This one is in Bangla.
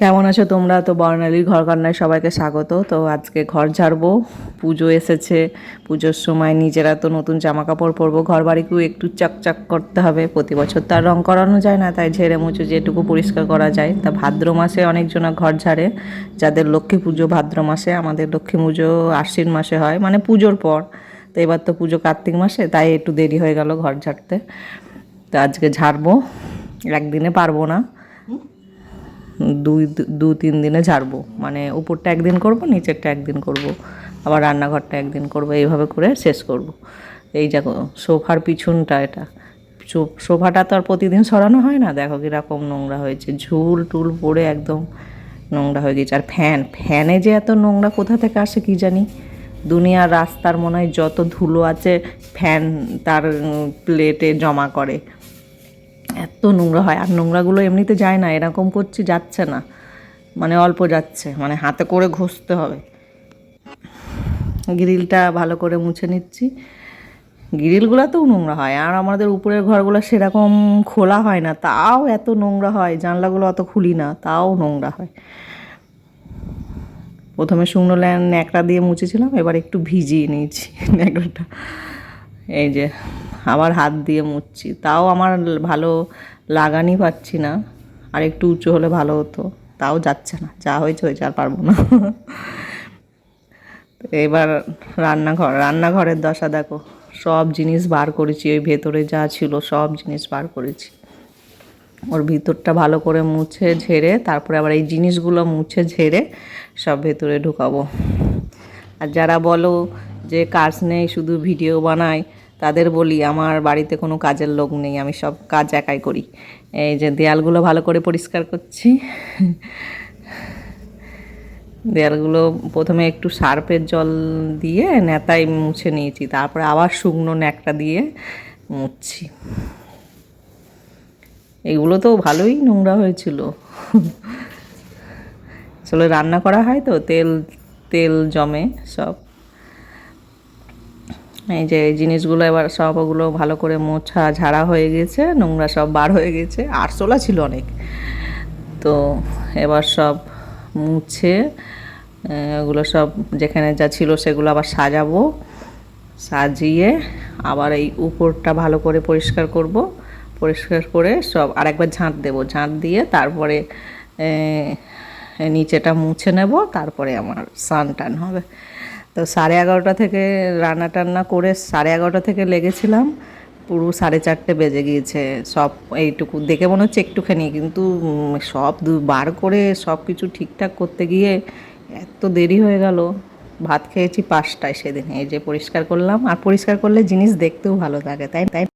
কেমন আছো তোমরা? তো বর্ণালীর ঘর কান্নায় সবাইকে স্বাগত। তো আজকে ঘর ঝাড়বো। পুজো এসেছে। পুজোর সময় নিজেরা তো নতুন জামা কাপড় পরবো। ঘর বাড়িকেও একটু চকচক করতে হবে। প্রতি বছর তো আর রং করানো যায় না, তাই ঝেড়ে মুছো যেটুকু পরিষ্কার করা যায়। তা ভাদ্র মাসে অনেকজন ঘর ঝাড়ে। যাদের লক্ষ্মী পুজো ভাদ্র মাসে, আমাদের লক্ষ্মী পুজো আশ্বিন মাসে হয় মানে পুজোর পর। তো এবার তো পুজো কার্তিক মাসে, তাই একটু দেরি হয়ে গেল ঘর ঝাড়তে। তো আজকে ঝাড়বো। একদিনে পারব না। দুই, দু, তিন দিনে ঝাড়বো। মানে উপরটা একদিন করব, নিচেরটা একদিন করব। আবার রান্নাঘরটা একদিন করব, এইভাবে করে শেষ করব। এই দেখো, সোফার পিছনটা এটা। সোফাটা তো আর প্রতিদিন সরানো হয় না? দেখো কীরকম নোংরা হয়েছে। ঝুল টুল পড়ে একদম নোংরা হয়ে গেছে। আর ফ্যান, ফ্যানে যে এত নোংরা কোথা থেকে আসে কি জানি? দুনিয়ার রাস্তার মনে হয় যত ধুলো আছে, ফ্যান তার প্লেটে জমা করে। এত নোংরা হয়, আর নোংরাগুলো এমনিতে যায় না, এরকম করছি, যাচ্ছে না। মানে অল্প যাচ্ছে মানে হাতে করে ঘষতে হবে। গ্রিলটা ভালো করে মুছে নিচ্ছি। গ্রিলগুলোতেও নোংরা হয়, আর আমাদের উপরের ঘরগুলো সেরকম খোলা হয় না, তাও এত নোংরা হয়, জানলাগুলো অত খুলি না, তাও নোংরা হয়। প্রথমে শুকনো ল্যান ন্যাকড়া দিয়ে মুছেছিলাম, এবার একটু ভিজিয়ে নিয়েছি ন্যাকড়াটা। এই যে আবার হাত দিয়ে মুছছি তাও আমার ভালো লাগানি পাচ্ছি না। আর একটু উঁচু হলে ভালো হতো। তাও যাচ্ছে না। যা হয়েছে হয়েছে, আর পারব না। এবার রান্নাঘর, রান্নাঘরের দশা দেখো। সব জিনিস বার করেছি। ওই ভেতরে যা ছিল সব জিনিস বার করেছি। ওর ভিতরটা ভালো করে মুছে ঝেড়ে, তারপরে আবার এই জিনিসগুলো মুছে ঝেড়ে সব ভেতরে ঢুকাবো। আর যারা বলো যে কাজ নেই, শুধু ভিডিও বানাই তাদের বলি, আমার বাড়িতে কোনো কাজের লোক নেই, আমি সব কাজ একাই করি। এই যে দেয়ালগুলো ভালো করে পরিষ্কার করছি। দেয়ালগুলো প্রথমে একটু সার্ফের জল দিয়ে নেতায় মুছে নিয়েছি, তারপরে আবার শুকনো ন্যাকটা দিয়ে মুছছি। এগুলো তো ভালোই নোংরা হয়েছিল। আসলে রান্না করা হয় তো, তেল তেল জমে সব। এই যে এই জিনিসগুলো এবার সব ওগুলো ভালো করে মোছা ঝাড়া হয়ে গেছে, নোংরা সব বার হয়ে গেছে আরশোলা ছিল অনেক। তো এবার সব মুছে ওগুলো সব যেখানে যা ছিল সেগুলো আবার সাজাবো। সাজিয়ে আবার এই উপরটা ভালো করে পরিষ্কার করব। পরিষ্কার করে সব আরেকবার ঝাঁট দেবো। ঝাঁট দিয়ে তারপরে নিচেটা মুছে নেব, তারপরে আমার স্নান টান হবে। তো সাড়ে এগারোটা থেকে রান্না টান্না করে সাড়ে এগারোটা থেকে লেগেছিলাম। পুরো সাড়ে চারটে বেজে গিয়েছে। সব এইটুকু দেখে মনে হচ্ছে একটুখানি, কিন্তু সব দু- বার করে সব কিছু ঠিকঠাক করতে গিয়ে এত দেরি হয়ে গেল। ভাত খেয়েছি পাঁচটায় সেদিন। এই যে পরিষ্কার করলাম। আর পরিষ্কার করলে জিনিস দেখতেও ভালো থাকে তাই তাই